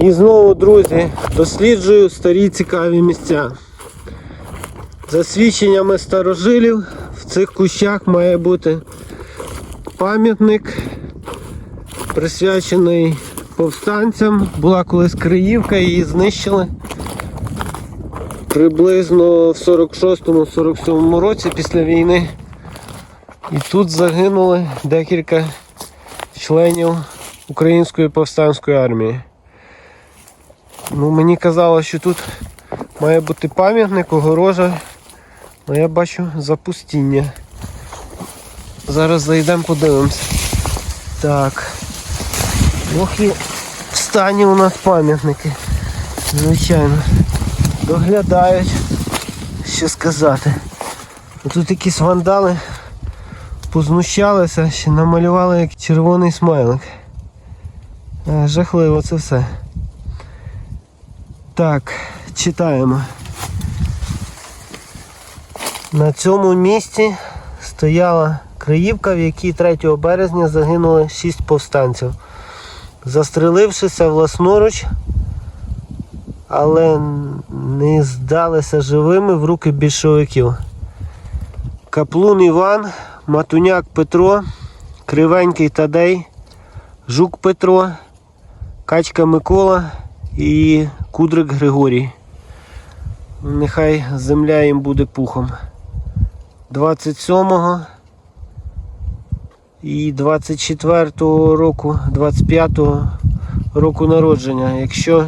І знову, друзі, досліджую старі цікаві місця. За свідченнями старожилів, в цих кущах має бути пам'ятник, присвячений повстанцям. Була колись Криївка, її знищили приблизно в 46-47 році після війни. І тут загинули декілька членів Української повстанської армії. Ну, мені казали, що тут має бути пам'ятник, огорожа. Ну я бачу запустіння. Зараз зайдемо, подивимося. Так. Ох і в стані у нас пам'ятники. Звичайно. Доглядають. Що сказати. Тут якісь вандали познущалися, ще намалювали як червоний смайлик. Е, Жахливо це все. Так, читаємо. На цьому місці стояла Криївка, в якій 3 березня загинули 6 повстанців, застрелившися власноруч, але не здалися живими в руки більшовиків. Каплун Іван, Матуняк Петро, Кривенький Тадей, Жук Петро, Качка Микола і Кудрик Григорій. Нехай земля їм буде пухом. 27-го і 24-го року, 25-го року народження. Якщо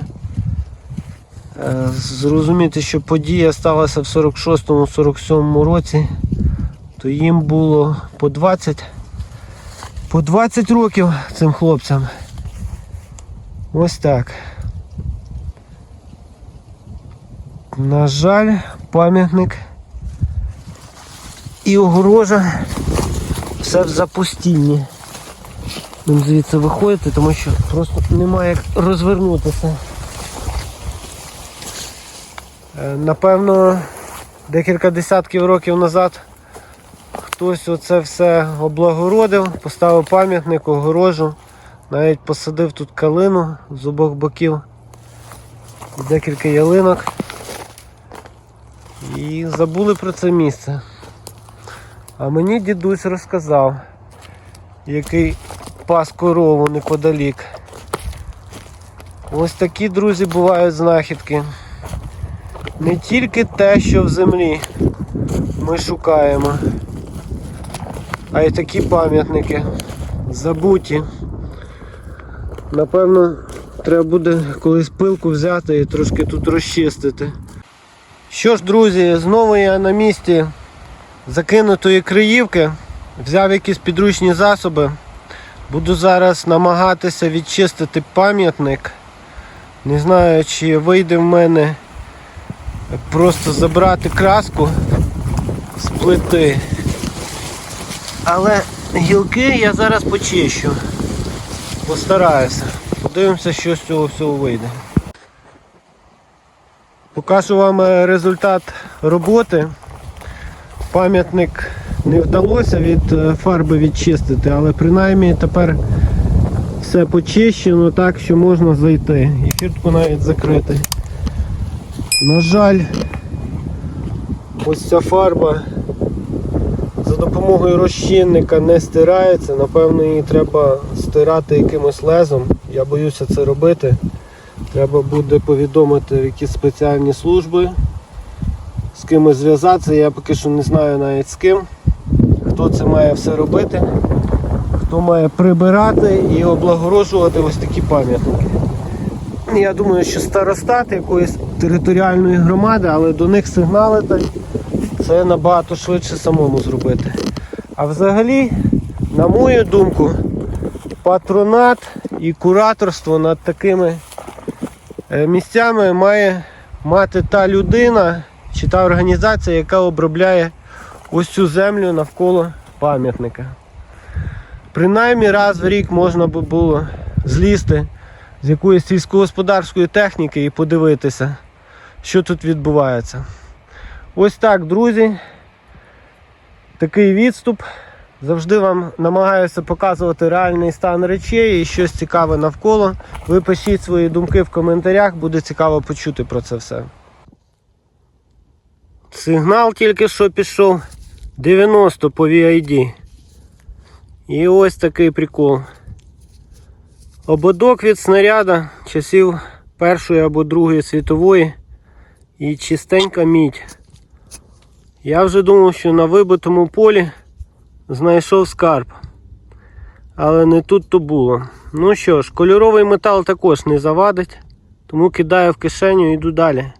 е, зрозуміти, що подія сталася в 46-47 році, то їм було по 20 по 20 років цим хлопцям. Ось так. На жаль, пам'ятник і огорожа все в запустінні. Будемо звідси виходити, тому що просто немає як розвернутися. Е, Напевно, декілька десятків років назад хтось оце все облагородив, поставив пам'ятник, огорожу, навіть посадив тут калину з обох боків, декілька ялинок. І забули про це місце. А мені дідусь розказав, який пас корову неподалік. Ось такі, друзі, бувають знахідки. Не тільки те, що в землі ми шукаємо, а й такі пам'ятники забуті. Напевно, треба буде колись пилку взяти і трошки тут розчистити. Що ж, друзі, знову я на місці закинутої Криївки. Взяв якісь підручні засоби. Буду зараз намагатися відчистити пам'ятник. Не знаю, чи вийде в мене просто забрати краску з плити. Але гілки я зараз почищу. Постараюся. Подивимося, що з цього всього вийде. Покажу вам е, результат роботи. Пам'ятник не вдалося від е, фарби відчистити, але принаймні тепер все почищено так, що можна зайти. І фіртку навіть закрити. На жаль, ось ця фарба за допомогою розчинника не стирається. Напевно, її треба стирати якимось лезом. Я боюся це робити. Треба буде повідомити в якісь спеціальні служби, з кимось зв'язатися. Я поки що не знаю навіть з ким, хто це має все робити, хто має прибирати і облагороджувати ось такі пам'ятники. Я думаю, що старостат якоїсь територіальної громади, але до них сигналити це набагато швидше самому зробити. А взагалі, на мою думку, патронат і кураторство над такими місцями має мати та людина чи та організація, яка обробляє ось цю землю навколо пам'ятника. Принаймні раз в рік можна би було злізти з якоїсь сільськогосподарської техніки і подивитися, що тут відбувається. Ось так, друзі. Такий відступ Завжди вам намагаюся показувати реальний стан речей і щось цікаве навколо. Ви пишіть свої думки в коментарях, буде цікаво почути про це все. Сигнал тільки що пішов 90 по VID. І ось такий прикол. Ободок від снаряда часів Першої або Другої світової і чистенька мідь. Я вже думав, що на вибитому полі знайшов скарб. Але не тут то було. Ну що ж, кольоровий метал також не завадить, тому кидаю в кишеню і йду далі.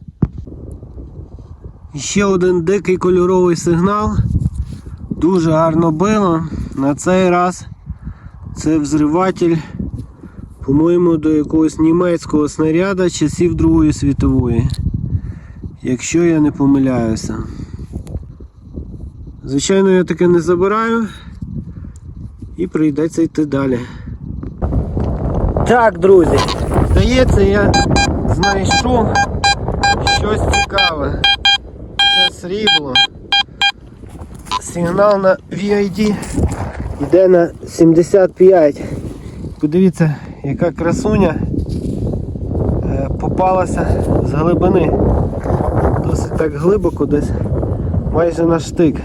Ще один дикий кольоровий сигнал. Дуже гарно било. На цей раз це взриватель, по-моєму, до якогось німецького снаряда часів Другої світової. Якщо я не помиляюся. Звичайно, я таке не забираю і прийдеться йти далі. Так, друзі, здається, я знайшов щось цікаве. Це срібло. Сигнал на VID йде на 75. Подивіться, яка красуня е, попалася з глибини. Досить так глибоко десь, майже на штик.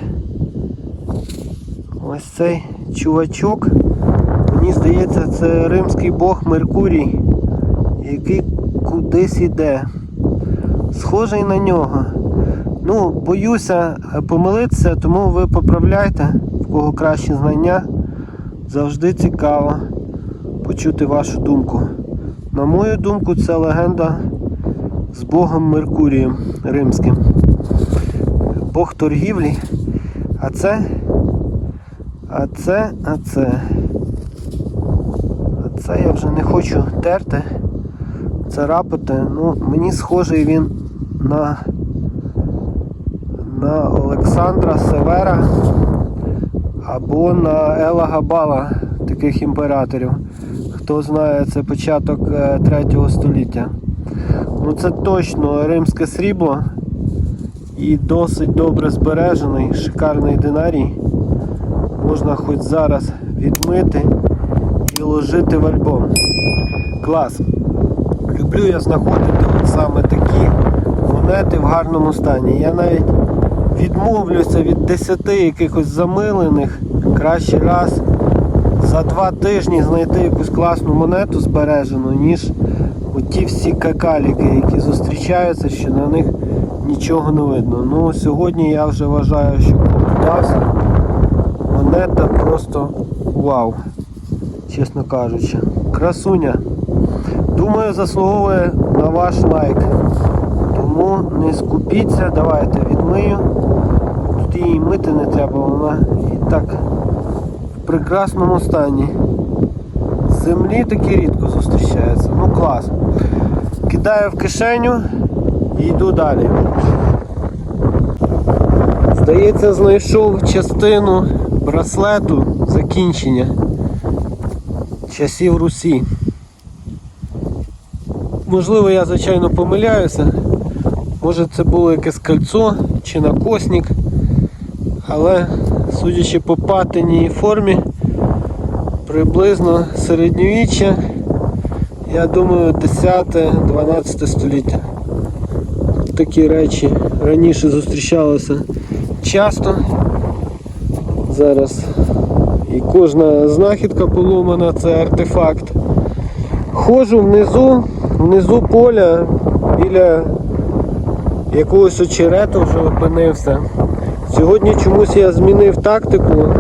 Ось цей чувачок, мені здається, це римський бог Меркурій, який кудись іде. Схожий на нього. Ну, боюся помилитися, тому ви поправляйте, в кого кращі знання. Завжди цікаво почути вашу думку. На мою думку, це легенда з Богом Меркурієм Римським. Бог торгівлі. А це. А це, а це. А це я вже не хочу терти, царапати. Ну, мені схожий він на на Олександра Севера або на Ела Габала, таких імператорів. Хто знає, це початок 3 століття. Ну це точно римське срібло і досить добре збережений, шикарний динарій. Можна хоч зараз відмити і ложити в альбом. Клас. Люблю я знаходити от саме такі монети в гарному стані. Я навіть відмовлюся від 10 якихось замилених. Краще раз за два тижні знайти якусь класну монету збережену, ніж оті всі какаліки, які зустрічаються, що на них нічого не видно. Ну сьогодні я вже вважаю, що попався. Монета просто вау, чесно кажучи. Красуня. Думаю, заслуговує на ваш лайк. Тому не скупіться, давайте відмию. Тут її мити не треба, вона і так в прекрасному стані. Землі такі рідко зустрічаються. Ну клас. Кидаю в кишеню і йду далі. Здається, знайшов частину браслету закінчення часів Русі. Можливо, я, звичайно, помиляюся. Може це було якесь кольцо чи накосник, але судячи по патині і формі, приблизно середньовіччя, я думаю, 10-12 століття. Такі речі раніше зустрічалися часто. Зараз і кожна знахідка поломана це артефакт. Ходжу внизу, внизу поля біля якогось очерету вже опинився. Сьогодні чомусь я змінив тактику,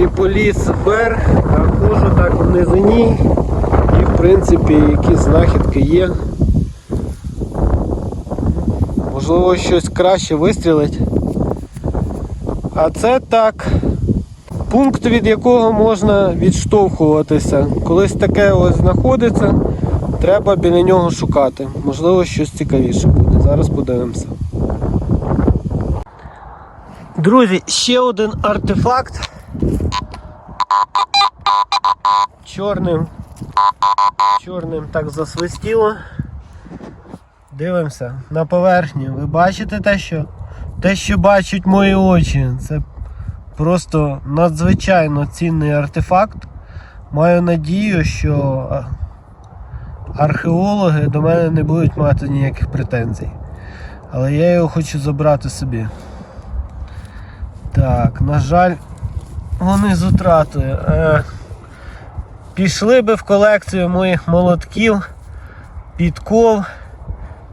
не поліз вверх, а ходжу так в низині і в принципі які знахідки є. Можливо щось краще вистрілить. А це так. Пункт, від якого можна відштовхуватися. Колись таке ось знаходиться, треба біля нього шукати. Можливо, щось цікавіше буде. Зараз подивимося. Друзі, ще один артефакт. Чорним. Чорним так засвистіло. Дивимося на поверхню. Ви бачите те, що те, що бачать мої очі. Це просто надзвичайно цінний артефакт. Маю надію, що археологи до мене не будуть мати ніяких претензій. Але я його хочу забрати собі. Так, на жаль, вони з утратою. Е, пішли би в колекцію моїх молотків, підков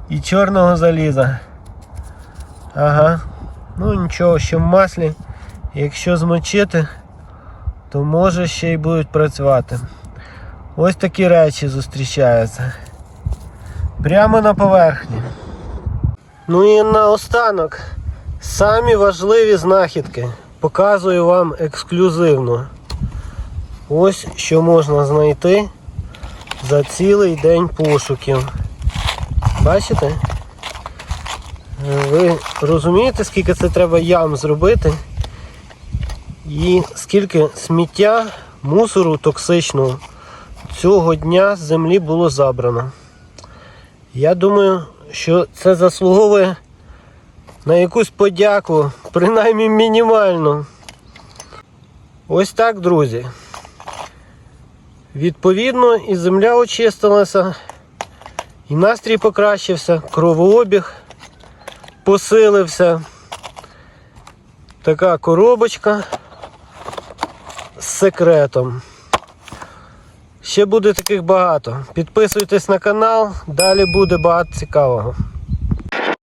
і чорного заліза. Ага. Ну нічого, ще в маслі. Якщо змочити, то може ще й будуть працювати. Ось такі речі зустрічаються. Прямо на поверхні. Ну і наостанок. Самі важливі знахідки. Показую вам ексклюзивно. Ось що можна знайти за цілий день пошуків. Бачите? Ви розумієте, скільки це треба ям зробити? І скільки сміття, мусору токсичного цього дня з землі було забрано. Я думаю, що це заслуговує на якусь подяку, принаймні мінімальну. Ось так, друзі. Відповідно, і земля очистилася, і настрій покращився, кровообіг посилився. Така коробочка з секретом. Ще буде таких багато. Підписуйтесь на канал, далі буде багато цікавого.